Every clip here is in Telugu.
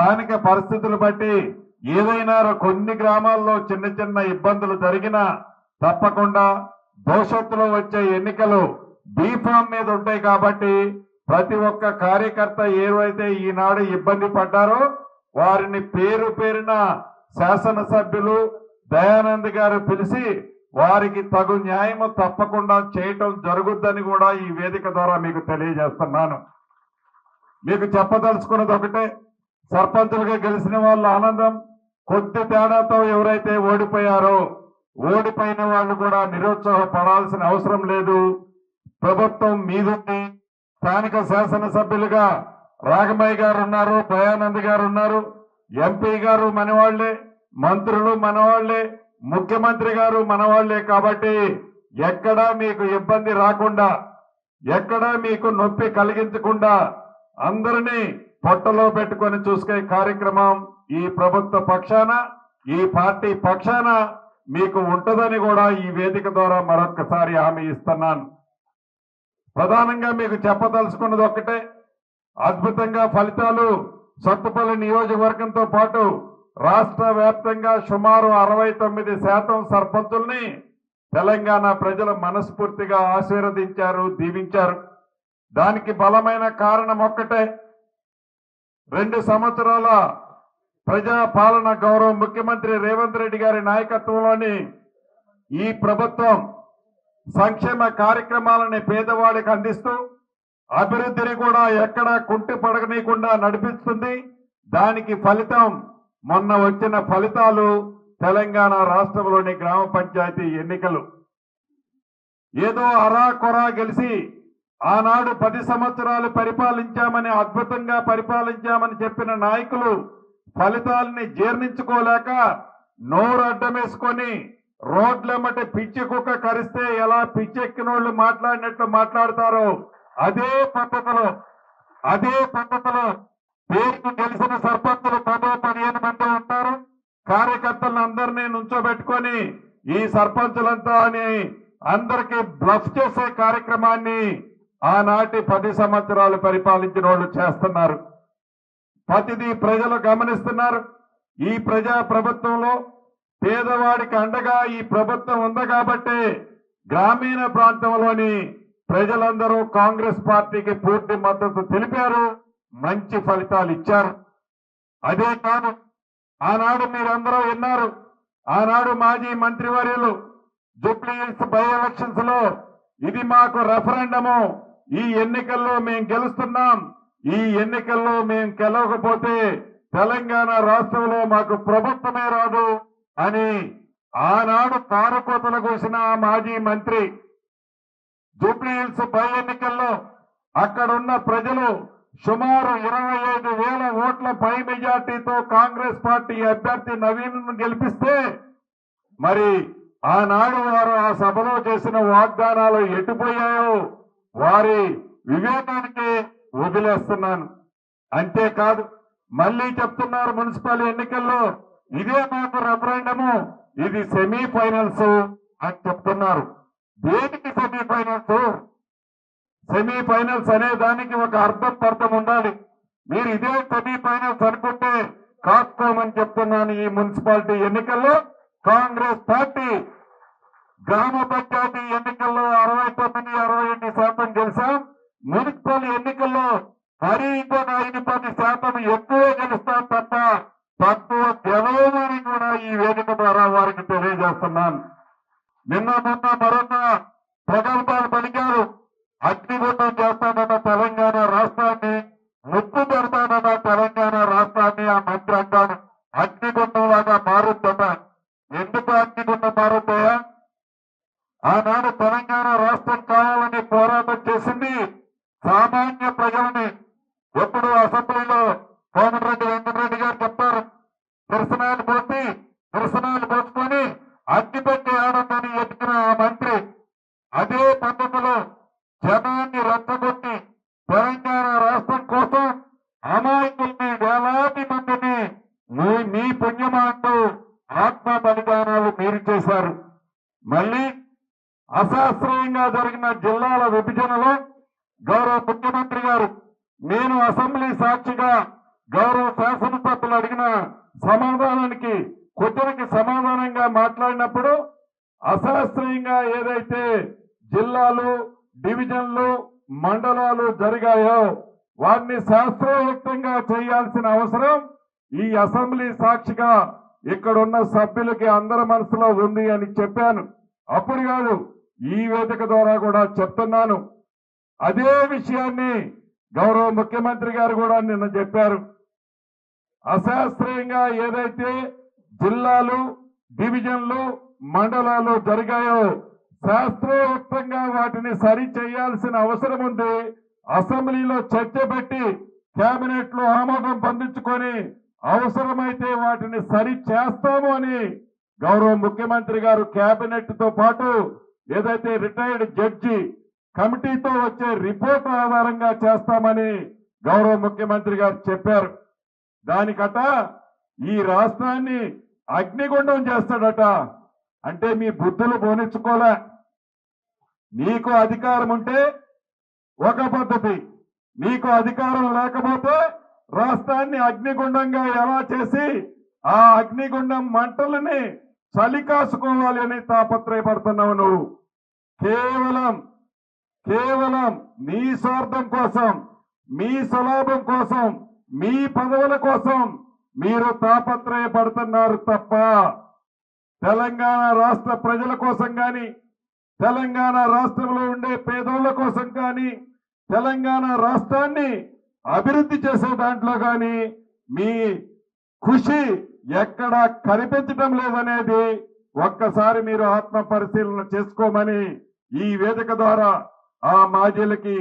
స్థానిక పరిస్థితులు బట్టి ఏదైనా కొన్ని గ్రామాల్లో చిన్న చిన్న ఇబ్బందులు జరిగినా తప్పకుండా భవిష్యత్తులో వచ్చే ఎన్నికలు బీఫామ్ మీద ఉంటాయి కాబట్టి ప్రతి ఒక్క కార్యకర్త ఏవైతే ఈనాడు ఇబ్బంది పడ్డారో వారిని పేరు పేరున శాసనసభ్యులు దయానంద్ గారు పిలిచి వారికి తగు న్యాయము తప్పకుండా చేయటం జరుగుద్దని కూడా ఈ వేదిక ద్వారా మీకు తెలియజేస్తున్నాను. మీకు చెప్పదలుచుకున్నది ఒకటే సర్పంచులుగా గెలిచిన వాళ్ళ ఆనందం కొద్ది తేడాతో ఎవరైతే ఓడిపోయారో ఓడిపోయిన వాళ్ళు కూడా నిరుత్సాహపడాల్సిన అవసరం లేదు. ప్రభుత్వం మీదుంది స్థానిక శాసనసభ్యులుగా రాగమయ్య గారు ఉన్నారు దయానంద్ గారు ఉన్నారు ఎంపీ గారు మనవాళ్ళే మంత్రులు మనవాళ్ళే ముఖ్యమంత్రి గారు మనవాళ్ళే కాబట్టి ఎక్కడా మీకు ఇబ్బంది రాకుండా ఎక్కడా మీకు నొప్పి కలిగించకుండా అందరినీ పొట్టలో పెట్టుకొని చూసుకే కార్యక్రమం ఈ ప్రభుత్వ పక్షాన ఈ పార్టీ పక్షాన మీకు ఉంటుందని కూడా ఈ వేదిక ద్వారా మరొకసారి హామీ ఇస్తున్నాను. ప్రధానంగా మీకు చెప్పదలుచుకున్నది ఒక్కటే అద్భుతంగా ఫలితాలు సత్తుపల్లి నియోజకవర్గంతో పాటు రాష్ట్ర వ్యాప్తంగా సుమారు అరవై తొమ్మిది శాతం సర్పంచుల్ని తెలంగాణ ప్రజలు మనస్ఫూర్తిగా ఆశీర్వదించారు దీవించారు. దానికి బలమైన కారణం ఒక్కటే రెండు సంవత్సరాల ప్రజా పాలన గౌరవ ముఖ్యమంత్రి రేవంత్ రెడ్డి గారి నాయకత్వంలోని ఈ ప్రభుత్వం సంక్షేమ కార్యక్రమాలని పేదవాడికి అందిస్తూ అభివృద్ధిని కూడా ఎక్కడా కుంటి పడగనీయకుండా నడిపిస్తుంది. దానికి ఫలితం మొన్న వచ్చిన ఫలితాలు తెలంగాణ రాష్ట్రంలోని గ్రామ పంచాయతీ ఎన్నికలు. ఏదో అరా కొరా గెలిచి ఆనాడు పది సంవత్సరాలు పరిపాలించామని అద్భుతంగా పరిపాలించామని చెప్పిన నాయకులు ఫలితాలని జీర్ణించుకోలేక నోరు అడ్డమేసుకొని రోడ్లెమ్మటి పిచ్చి కుక్క కరిస్తే ఎలా పిచ్చెక్కినోళ్ళు మాట్లాడినట్లు మాట్లాడతారో అదే పద్ధతిలో అదే పద్ధతిలో పేరుకు గెలిచిన సర్పంచులు పదో పదిహేను మంది ఉంటారు. కార్యకర్తలను అందరినీ నుంచోబెట్టుకొని ఈ సర్పంచులంతా అని అందరికి బ్లఫ్ చేసే కార్యక్రమాన్ని ఆనాటి పది సంవత్సరాలు పరిపాలించిన వాళ్ళు చేస్తున్నారు. ప్రతిదీ ప్రజలు గమనిస్తున్నారు. ఈ ప్రజా ప్రభుత్వంలో పేదవాడికి అండగా ఈ ప్రభుత్వం ఉంది కాబట్టి గ్రామీణ ప్రాంతంలోని ప్రజలందరూ కాంగ్రెస్ పార్టీకి పూర్తి మద్దతు తెలిపారు. మంచి ఫలితాలు ఇచ్చారు. అదే కాదు ఆనాడు మీరందరూ విన్నారు. ఆనాడు మాజీ మంత్రివర్యులు జూబ్లీ హిల్స్ బై ఎలక్షన్స్లో ఇది మాకు రెఫరెండము ఈ ఎన్నికల్లో మేము గెలుస్తున్నాం. ఈ ఎన్నికల్లో మేము గెలవకపోతే తెలంగాణ రాష్ట్రంలో మాకు ప్రభుత్వమే రాదు అని ఆనాడు కారుకోతలు కూసిన మాజీ మంత్రి జూబ్లీ పై బై ఎన్నికల్లో అక్కడున్న ప్రజలు సుమారు ఇరవై ఐదు వేల ఓట్ల పై మెజార్టీతో కాంగ్రెస్ పార్టీ అభ్యర్థి నవీన్ గెలిపిస్తే మరి ఆనాడు వారు ఆ సభలో చేసిన వాగ్దానాలు ఎటుపోయాయో వారి వివేకానికి వదిలేస్తున్నాను. అంతేకాదు మళ్ళీ చెప్తున్నారు మున్సిపల్ ఎన్నికల్లో ఇదే మాకు రెఫరెండము ఇది సెమీ ఫైనల్స్ అని చెప్తున్నారు. దేనికి సెమీ ఫైనల్స్ సెమీ ఫైనల్స్ అనే దానికి ఒక అర్థం అర్థం ఉండాలి. మీరు ఇదే సెమీ ఫైనల్స్ అనుకుంటే కాసుకోమని చెప్తున్నాను ఈ మున్సిపాలిటీ ఎన్నికల్లో కాంగ్రెస్ పార్టీ గ్రామ పంచాయతీ ఎన్నికల్లో అరవై తొమ్మిది అరవై ఎనిమిది శాతం గెలిచాం? మున్సిపల్ ఎన్నికల్లో మరీ ఇంకో ఐదు పది శాతం ఎక్కువ గెలుస్తాం తప్ప తక్కువ గెలవమని కూడా ఈ వేదిక ద్వారా వారికి తెలియజేస్తున్నాను. నిన్న మొన్న మరొక ప్రగల్భాలు పలికారు. అగ్నిగుండం చేస్తానన్న తెలంగాణ రాష్ట్రాన్ని ముప్పు పెడతానన్న తెలంగాణ రాష్ట్రాన్ని ఆ మంత్రి అంటాను అగ్నిగుండం లాగా మారుద్దట. ఎందుకు అగ్నిగుండం మారుతాయా ఆనాడు తెలంగాణ రాష్ట్రం కావాలని పోరాటం చేసింది సామాన్య ప్రజలని. ఎప్పుడు అసెంబ్లీలో కోమటిరెడ్డి వెంకటరెడ్డి గారు చెప్పారు దర్శనాలు పోసి దర్శనాలు పోసుకొని అగ్గిపెట్టి ఆనందాన్ని ఎత్తుకున్న ఆ మంత్రి అదే పద్ధతిలో జనాన్ని రెచ్చగొట్టి తెలంగాణ రాష్ట్రం కోసం అమాయకుల్ని వేలాది మందిని మీ మీ పుణ్యమా అంటూ ఆత్మ బలిదానాలు మీరు చేశారు. మళ్ళీ అశాస్త్రీయంగా జరిగిన జిల్లాల విభజనలో గౌరవ ముఖ్యమంత్రి గారు నేను అసెంబ్లీ సాక్షిగా గౌరవ శాసనసభ్యులు అడిగిన సమాధానానికి కొద్దికి సమాధానంగా మాట్లాడినప్పుడు అశాస్త్రీయంగా ఏదైతే జిల్లాలు డివిజన్లు మండలాలు జరిగాయో వారిని శాస్త్రయుక్తంగా చేయాల్సిన అవసరం ఈ అసెంబ్లీ సాక్షిగా ఇక్కడున్న సభ్యులకి అందరి మనసులో ఉంది అని చెప్పాను. అప్పుడు కాదు ఈ వేదిక ద్వారా కూడా చెప్తున్నాను. అదే విషయాన్ని గౌరవ ముఖ్యమంత్రి గారు కూడా నిన్న చెప్పారు. అశాస్త్రీయంగా ఏదైతే జిల్లాలు డివిజన్లు మండలాలు జరిగాయో శాస్త్రోక్తంగా వాటిని సరి చేయాల్సిన అవసరం ఉంది. అసెంబ్లీలో చర్చ పెట్టి కేబినెట్లో ఆమోదం పొందించుకొని అవసరమైతే వాటిని సరి చేస్తాము అని గౌరవ ముఖ్యమంత్రి గారు కేబినెట్తో పాటు ఏదైతే రిటైర్డ్ జడ్జి కమిటీతో వచ్చే రిపోర్ట్ ఆధారంగా చేస్తామని గౌరవ ముఖ్యమంత్రి గారు చెప్పారు. దానికట ఈ రాష్ట్రాన్ని అగ్నిగుండం చేస్తాడట. అంటే మీ బుద్ధులు పోనిచ్చుకోలే. నీకు అధికారం ఉంటే ఒక పద్ధతి. నీకు అధికారం లేకపోతే రాష్ట్రాన్ని అగ్నిగుండంగా ఎలా చేసి ఆ అగ్నిగుండం మంటలని చలి కాసుకోవాలి అని తాపత్రయపడుతున్నావు నువ్వు. కేవలం కేవలం మీ స్వార్థం కోసం మీ స్వలాభం కోసం మీ పదవుల కోసం మీరు తాపత్రయపడుతున్నారు తప్ప తెలంగాణ రాష్ట్ర ప్రజల కోసం కానీ తెలంగాణ రాష్ట్రంలో ఉండే పేదోళ్ళ కోసం కానీ తెలంగాణ రాష్ట్రాన్ని అభివృద్ధి చేసే దాంట్లో కానీ మీ ఖుషి ఎక్కడా కనిపించడం లేదనేది ఒక్కసారి మీరు ఆత్మ పరిశీలన చేసుకోమని ఈ వేదిక ద్వారా ఆ మాజీలకి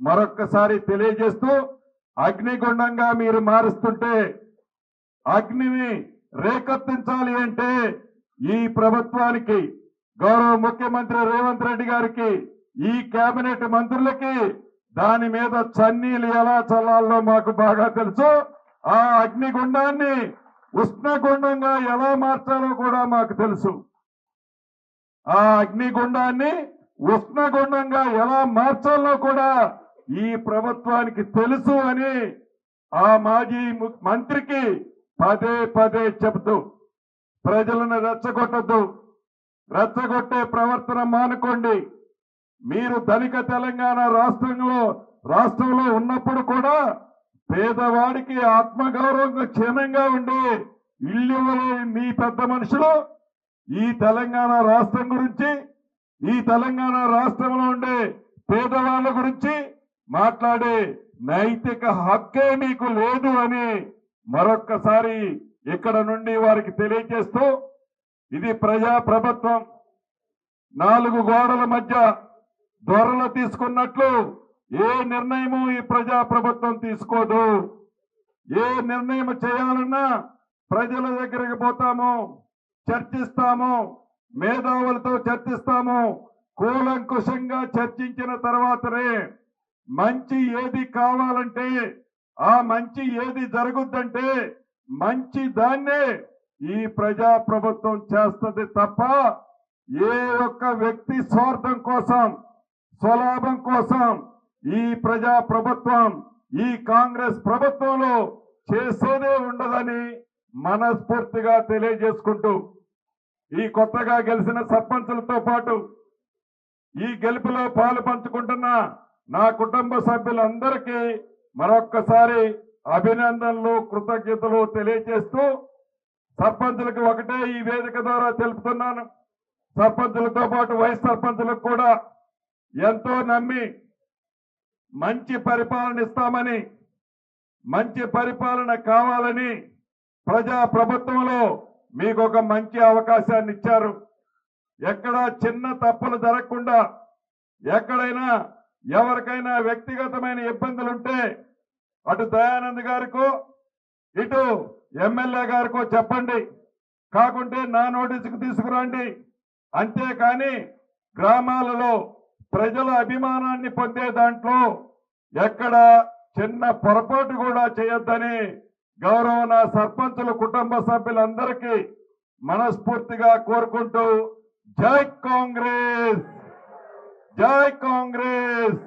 మరొక్కసారి తెలియజేస్తూ అగ్నిగుండంగా మీరు మారుస్తుంటే అగ్నిని రేకెత్తించాలి అంటే ఈ ప్రభుత్వానికి గౌరవ ముఖ్యమంత్రి రేవంత్ రెడ్డి గారికి ఈ కేబినెట్ మంత్రులకి దాని మీద చన్నీలు ఎలా చల్లాలో మాకు బాగా తెలుసు. ఆ అగ్నిగుండాన్ని ఉష్ణగుండంగా ఎలా మార్చాలో కూడా మాకు తెలుసు. ఆ అగ్నిగుండాన్ని ఉష్ణగుండంగా ఎలా మార్చాలో కూడా ఈ ప్రభుత్వానికి తెలుసు అని ఆ మాజీ మంత్రికి పదే పదే చెబుతూ ప్రజలను రెచ్చగొట్టద్దు. రెచ్చగొట్టే ప్రవర్తన మానుకోండి. మీరు ధనిక తెలంగాణ రాష్ట్రంలో రాష్ట్రంలో ఉన్నప్పుడు కూడా పేదవాడికి ఆత్మగౌరవంగా క్షీణంగా ఉండి ఇల్లు మీ పెద్ద మనుషులు ఈ తెలంగాణ రాష్ట్రం గురించి ఈ తెలంగాణ రాష్ట్రంలో ఉండే పేదవాళ్ళ గురించి మాట్లాడే నైతిక హక్కే మీకు లేదు అని మరొక్కసారి ఇక్కడ నుండి వారికి తెలియజేస్తూ ఇది ప్రజా ప్రభుత్వం నాలుగు గోడల మధ్య దొరలు తీసుకున్నట్లు ఏ నిర్ణయము ఈ ప్రజా ప్రభుత్వం తీసుకోదు. ఏ నిర్ణయం చేయాలన్నా ప్రజల దగ్గరికి పోతాము చర్చిస్తాము మేధావులతో చర్చిస్తాము. కూలంకుషంగా చర్చించిన తర్వాతనే మంచి ఏది కావాలంటే ఆ మంచి ఏది జరుగుద్దంటే మంచి దాన్నే ఈ ప్రజా ప్రభుత్వం చేస్తుంది తప్ప ఏ ఒక్క వ్యక్తి స్వార్థం కోసం స్వలాభం కోసం ఈ ప్రజా ప్రభుత్వం ఈ కాంగ్రెస్ ప్రభుత్వంలో చేసేదే ఉండదని మనస్ఫూర్తిగా తెలియజేసుకుంటూ ఈ కొత్తగా గెలిచిన సర్పంచులతో పాటు ఈ గెలుపులో పాలు పంచుకుంటున్న నా కుటుంబ సభ్యులందరికీ మరొక్కసారి అభినందనలు కృతజ్ఞతలు తెలియజేస్తూ సర్పంచులకు ఒకటే ఈ వేదిక ద్వారా తెలుపుతున్నాను. సర్పంచులతో పాటు వైస్ సర్పంచులకు కూడా ఎంతో నమ్మి మంచి పరిపాలన ఇస్తామని మంచి పరిపాలన కావాలని ప్రజా ప్రభుత్వంలో మీకు ఒక మంచి అవకాశాన్ని ఇచ్చారు ఎక్కడ చిన్న తప్పులు జరగకుండా ఎక్కడైనా ఎవరికైనా వ్యక్తిగతమైన ఇబ్బందులుంటే అటు దయానంద్ గారికో ఇటు ఎమ్మెల్యే గారికో చెప్పండి. కాకుంటే నా నోటీసుకు తీసుకురండి. అంతేకాని గ్రామాలలో ప్రజల అభిమానాన్ని పొందే దాంట్లో ఎక్కడ చిన్న పొరపాటు కూడా చేయొద్దని గౌరవ నా సర్పంచుల కుటుంబ సభ్యులందరికీ మనస్ఫూర్తిగా కోరుకుంటూ జై కాంగ్రెస్! జై కాంగ్రెస్!